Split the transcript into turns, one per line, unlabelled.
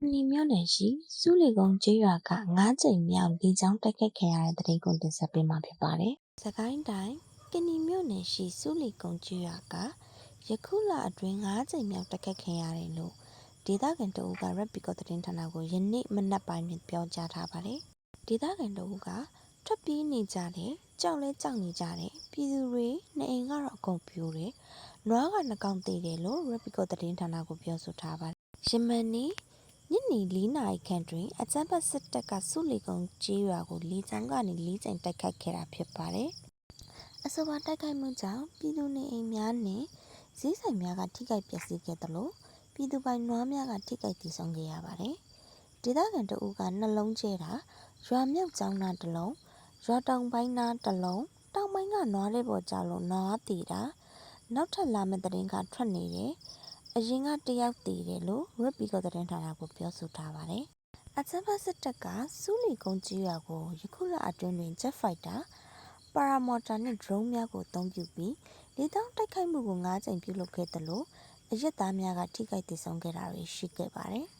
။နီမြို့နယ်ရှိစုလီကုန်းကျေးရွာက၅ကြိမ်မြောက်လေကြောင်းတိုက်ခိုက်ခံရတဲ့တဲ့ရင်ကိုတင်ဆက်ပေးမှာဖြစ်ပါတယ်။စကိုင်းတိုင်းကနီမြို့နယ်ရှိစုလီကုန်းကျေးရွာကယခုလအတွင်း၅ကြိမ်မြောက်တိုက်ခိုက်ခံရတယ်လို့ဒေသခံတအူးက Red Pico သတင်းဌာနကိုယနေ့မနက်ပိုင်းတွင်ပြောကြားထားပါတယ်။ဒေသခံတအူးကထွက်ပြေးနေကြတဲ့ကြောက်လဲကြောက်နေကြတဲ့ပြည်သူတွေနေအိမ်ကတော့အကုန်ပြိုတယ်။နွားကနှကောင်သေးတယ်လို့ Red Pico သတင်းဌာနကိုပြောဆိုထားပါတယ်။ယမန်နေ့ ညနေ၄နာရီခန့်တွင်အကြမ်းဖက်စစ်တပ်ကစုလီကုန်းကျေးရွာကိုလေကြောင်းကနေလေးကြိမ်တိုက်ခိုက်ခဲ့တာဖြစ်ပါတယ်။အဆိုပါတိုက်ခိုက်မှုကြောင့်ပြည်သူနေအိမ်များနှင့်ဈေးဆိုင်များကထိခိုက်ပျက်စီးခဲ့သလိုပြည်သူပိုင်နွားများကထိခိုက်တည်ဆုံခဲ့ရပါတယ်။ဒေသခံတအူးကနှလုံးကျဲတာရွာမြောက်ကျောင်းသားတစ်လုံးရွာတောင်ပိုင်းသားတစ်လုံးတောင်ပိုင်းကနွားလေးပေါ်ကြလို့နွားတည်တာနောက်ထပ်လာမယ့်သတင်းကထွက်နေတယ်။ အရင်ကတယောက်တည်တယ်လို့ဝက်ပီကောသတင်းဌာနကိုပြောဆိုထားပါတယ်။အချမ်းဖတ်စစ်တပ်ကစူးလီကုန်းကြီးရွာကိုယခုလအတွင်းတွင် Jet Fighter ပါရာမော်တာနှင့် drone များကိုအသုံးပြုပြီးလေကြောင်းတိုက်ခိုက်မှုကို၅ကြိမ်ပြုလုပ်ခဲ့သလိုအရက်သားများကထိခိုက်ဒေဆုံးခဲ့တာတွေရှိခဲ့ပါတယ်။